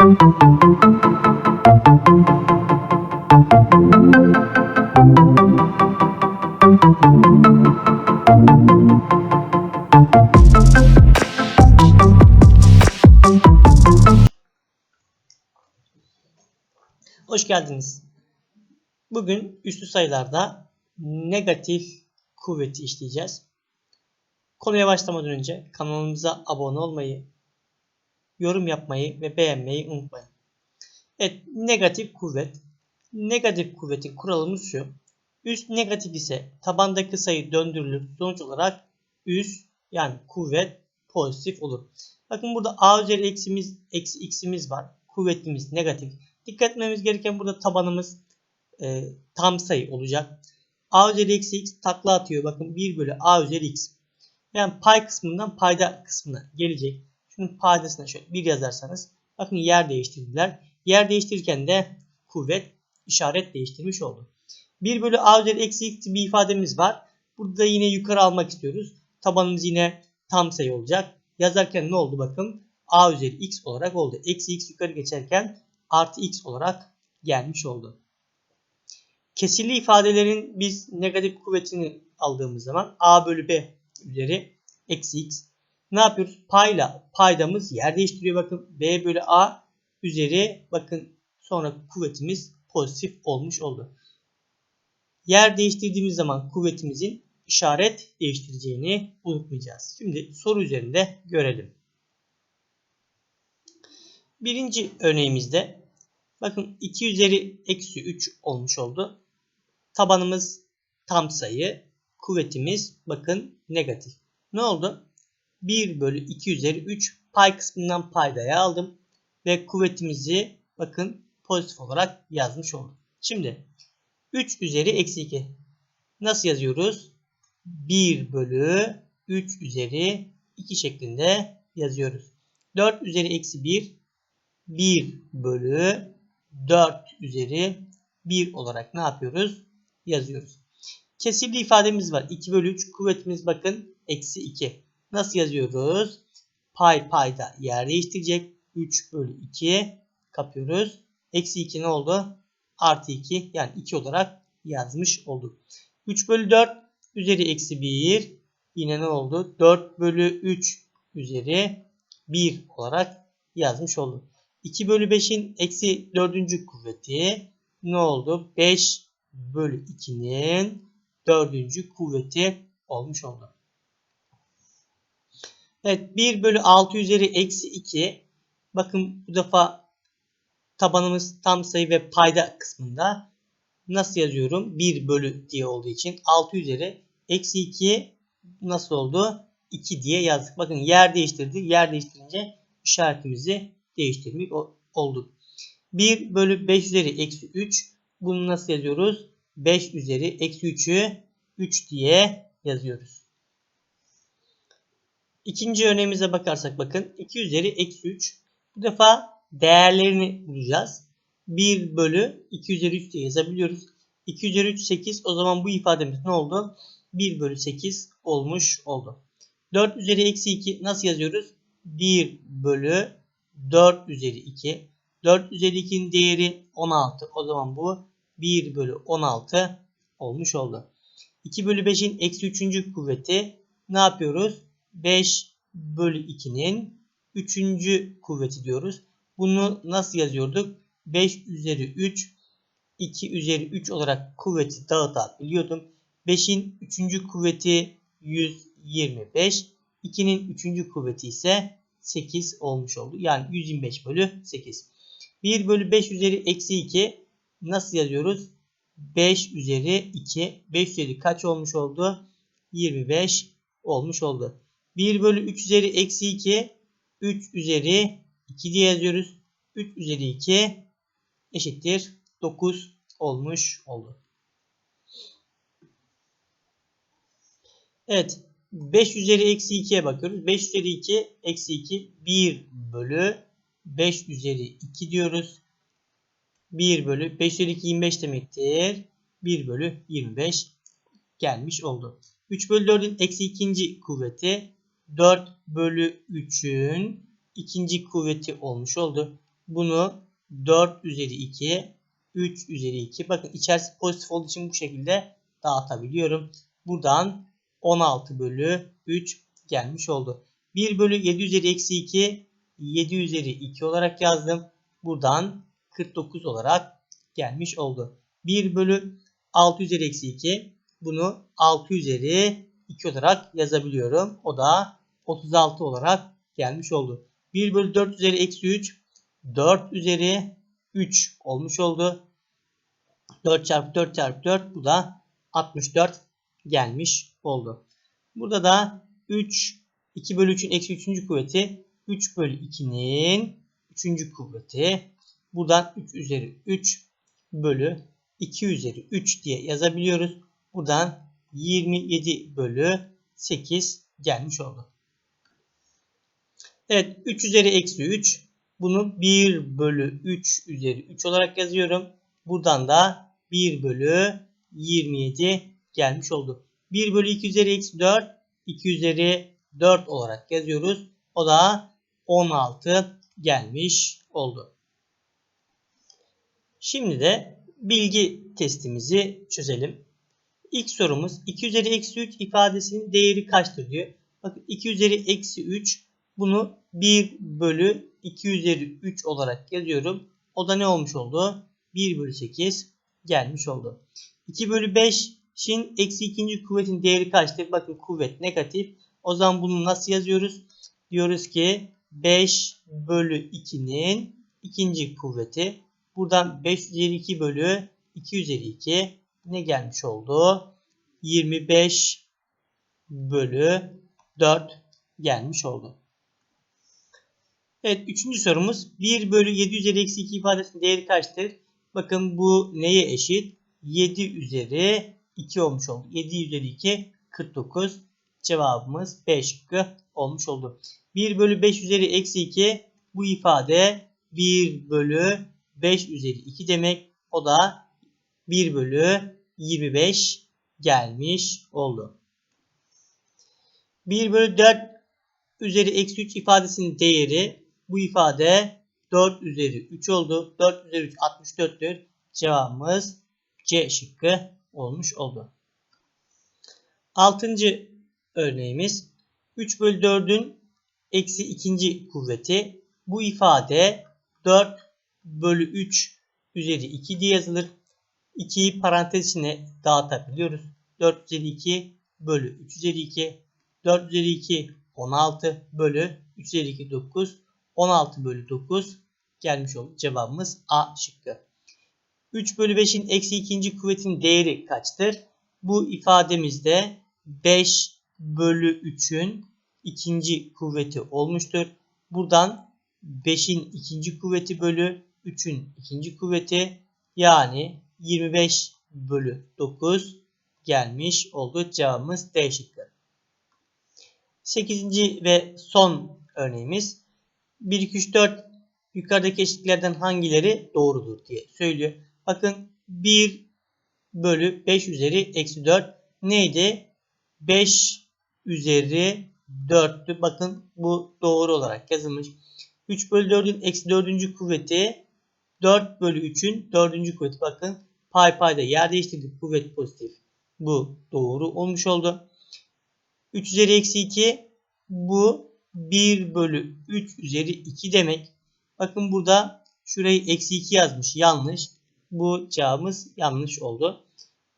Hoş geldiniz. Bugün üslü sayılarda negatif kuvveti işleyeceğiz. Konuya başlamadan önce kanalımıza abone olmayı, yorum yapmayı ve beğenmeyi unutmayın. Evet, negatif kuvvet. Negatif kuvvetin kuralımız şu. Üst negatif ise tabandaki sayı döndürülür. Sonuç olarak üst yani kuvvet pozitif olur. Bakın burada a üzeri eksimiz, eksi x'imiz var. Kuvvetimiz negatif. Dikkat etmemiz gereken burada tabanımız e, tam sayı olacak. a üzeri eksi x takla atıyor. Bakın 1 bölü a üzeri x. Yani pay kısmından payda kısmına gelecek. Şunun paydasına şöyle 1 yazarsanız. Bakın yer değiştirdiler. Yer değiştirirken de kuvvet işaret değiştirmiş oldu. 1 bölü a üzeri eksi x bir ifademiz var. Burada yine yukarı almak istiyoruz. Tabanımız yine tam sayı olacak. Yazarken ne oldu bakın. a üzeri x olarak oldu. Eksi x yukarı geçerken artı x olarak gelmiş oldu. Kesirli ifadelerin biz negatif kuvvetini aldığımız zaman a bölü b üzeri eksi x. Ne yapıyoruz? Payla paydamız yer değiştiriyor. Bakın b bölü a üzeri bakın sonra kuvvetimiz pozitif olmuş oldu. Yer değiştirdiğimiz zaman kuvvetimizin işaret değiştireceğini unutmayacağız. Şimdi soru üzerinde görelim. Birinci örneğimizde bakın 2 üzeri eksi 3 olmuş oldu. Tabanımız tam sayı. Kuvvetimiz bakın negatif. Ne oldu? 1 bölü 2 üzeri 3 pay kısmından paydaya aldım. Ve kuvvetimizi bakın pozitif olarak yazmış oldum. Şimdi 3 üzeri eksi 2. Nasıl yazıyoruz? 1 bölü 3 üzeri 2 şeklinde yazıyoruz. 4 üzeri eksi 1 1 bölü 4 üzeri 1 olarak ne yapıyoruz? Yazıyoruz. Kesirli ifademiz var. 2 bölü 3 kuvvetimiz bakın eksi 2. Nasıl yazıyoruz? Pay payda yer değiştirecek. 3 bölü 2 kapıyoruz. Eksi 2 ne oldu? Artı 2 yani 2 olarak yazmış olduk. 3 bölü 4 üzeri eksi 1 yine ne oldu? 4 bölü 3 üzeri 1 olarak yazmış olduk. 2 bölü 5'in eksi 4. kuvveti ne oldu? 5 bölü 2'nin 4. kuvveti olmuş oldu. Evet 1 bölü 6 üzeri eksi 2. Bakın bu defa tabanımız tam sayı ve payda kısmında nasıl yazıyorum? 1 bölü diye olduğu için 6 üzeri eksi 2 nasıl oldu? 2 diye yazdık. Bakın yer değiştirdi. Yer değiştirince işaretimizi değiştirmiş olduk. 1 bölü 5 üzeri eksi 3. Bunu nasıl yazıyoruz? 5 üzeri eksi 3'ü 3 diye yazıyoruz. İkinci örneğimize bakarsak bakın 2 üzeri eksi 3. Bu defa değerlerini bulacağız. 1 bölü 2 üzeri 3 diye yazabiliyoruz. 2 üzeri 3 8 o zaman bu ifademiz ne oldu? 1 bölü 8 olmuş oldu. 4 üzeri eksi 2 nasıl yazıyoruz? 1 bölü 4 üzeri 2. 4 üzeri 2'nin değeri 16. O zaman bu 1 bölü 16 olmuş oldu. 2 bölü 5'in eksi 3. kuvveti ne yapıyoruz? 5 bölü 2'nin 3. kuvveti diyoruz. Bunu nasıl yazıyorduk? 5 üzeri 3 2 üzeri 3 olarak kuvveti dağıtabiliyordum. 5'in 3. kuvveti 125. 2'nin 3. kuvveti ise 8 olmuş oldu. Yani 125 bölü 8. 1 bölü 5 üzeri eksi 2 nasıl yazıyoruz? 5 üzeri 2. 5 üzeri kaç olmuş oldu? 25 olmuş oldu. 1 bölü 3 üzeri eksi 2 3 üzeri 2 diye yazıyoruz. 3 üzeri 2 eşittir 9 olmuş oldu. Evet. 5 üzeri eksi 2'ye bakıyoruz. 5 üzeri 2 eksi 2 1 bölü 5 üzeri 2 diyoruz. 1 bölü 5 üzeri 2 25 demektir. 1 bölü 25 gelmiş oldu. 3 bölü 4'ün eksi ikinci kuvveti 4 bölü 3'ün ikinci kuvveti olmuş oldu. Bunu 4 üzeri 2, 3 üzeri 2. Bakın içerisi pozitif olduğu için bu şekilde dağıtabiliyorum. Buradan 16 bölü 3 gelmiş oldu. 1 bölü 7 üzeri eksi 2 7 üzeri 2 olarak yazdım. Buradan 49 olarak gelmiş oldu. 1 bölü 6 üzeri eksi 2 bunu 6 üzeri 2 olarak yazabiliyorum. O da 36 olarak gelmiş oldu. 1 bölü 4 üzeri eksi 3 4 üzeri 3 olmuş oldu. 4 çarpı 4 çarpı 4 bu da 64 gelmiş oldu. Burada da 3 2 bölü 3'ün eksi 3. kuvveti 3 bölü 2'nin 3. kuvveti. Buradan 3 üzeri 3 bölü 2 üzeri 3 diye yazabiliyoruz. Buradan 27 bölü 8 gelmiş oldu. Evet 3 üzeri eksi 3. Bunu 1 bölü 3 üzeri 3 olarak yazıyorum. Buradan da 1 bölü 27 gelmiş oldu. 1 bölü 2 üzeri eksi 4. 2 üzeri 4 olarak yazıyoruz. O da 16 gelmiş oldu. Şimdi de bilgi testimizi çözelim. İlk sorumuz 2 üzeri eksi 3 ifadesinin değeri kaçtır diyor. Bakın 2 üzeri eksi 3 bunu 1 bölü 2 üzeri 3 olarak yazıyorum. O da ne olmuş oldu? 1 bölü 8 gelmiş oldu. 2 bölü 5'in eksi ikinci kuvvetin değeri kaçtır? Bakın kuvvet negatif. O zaman bunu nasıl yazıyoruz? Diyoruz ki 5 bölü 2'nin ikinci kuvveti. Buradan 5 üzeri 2 bölü 2 üzeri 2 ne gelmiş oldu? 25 bölü 4 gelmiş oldu. Evet üçüncü sorumuz 1 bölü 7 üzeri eksi 2 ifadesinin değeri kaçtır? Bakın bu neye eşit? 7 üzeri 2 olmuş oldu. 7 üzeri 2 49. Cevabımız B şıkkı olmuş oldu. 1 bölü 5 üzeri eksi 2 bu ifade 1 bölü 5 üzeri 2 demek. O da 1 bölü 25 gelmiş oldu. 1 bölü 4 üzeri eksi 3 ifadesinin değeri bu ifade 4 üzeri 3 oldu. 4 üzeri 3 64'tür. Cevabımız C şıkkı olmuş oldu. 6. örneğimiz 3 bölü 4'ün eksi ikinci kuvveti. Bu ifade 4 bölü 3 üzeri 2 diye yazılır. 2'yi parantez içine dağıtabiliyoruz. 4 üzeri 2 bölü 3 üzeri 2. 4 üzeri 2 16 bölü 3 üzeri 2 9. 16 bölü 9 gelmiş oldu. Cevabımız A şıkkı. 3 bölü 5'in eksi ikinci kuvvetin değeri kaçtır? Bu ifademizde 5 bölü 3'ün ikinci kuvveti olmuştur. Buradan 5'in ikinci kuvveti bölü 3'ün ikinci kuvveti yani 25 bölü 9 gelmiş oldu. Cevabımız D şıkkı. 8. ve son örneğimiz 1, 2, 3, 4 yukarıdaki eşitliklerden hangileri doğrudur diye söylüyor. Bakın 1 bölü 5 üzeri eksi 4 neydi? 5 üzeri 4'tü. Bakın bu doğru olarak yazılmış. 3 bölü 4'ün eksi 4. kuvveti 4 bölü 3'ün 4. kuvveti. Bakın pay payda yer değiştirdik. Kuvvet pozitif. Bu doğru olmuş oldu. 3 üzeri eksi 2 bu 1 bölü 3 üzeri 2 demek. Bakın burada şurayı eksi 2 yazmış. Yanlış. Bu cevabımız yanlış oldu.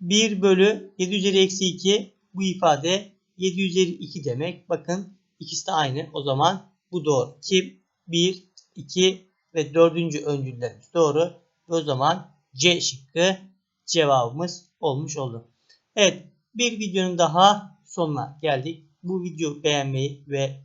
1 bölü 7 üzeri eksi 2 bu ifade 7 üzeri 2 demek. Bakın ikisi de aynı. O zaman bu doğru. 2, 1, 2 ve 4. öncüllerimiz doğru. O zaman C şıkkı cevabımız olmuş oldu. Evet bir videonun daha sonuna geldik. Bu videoyu beğenmeyi ve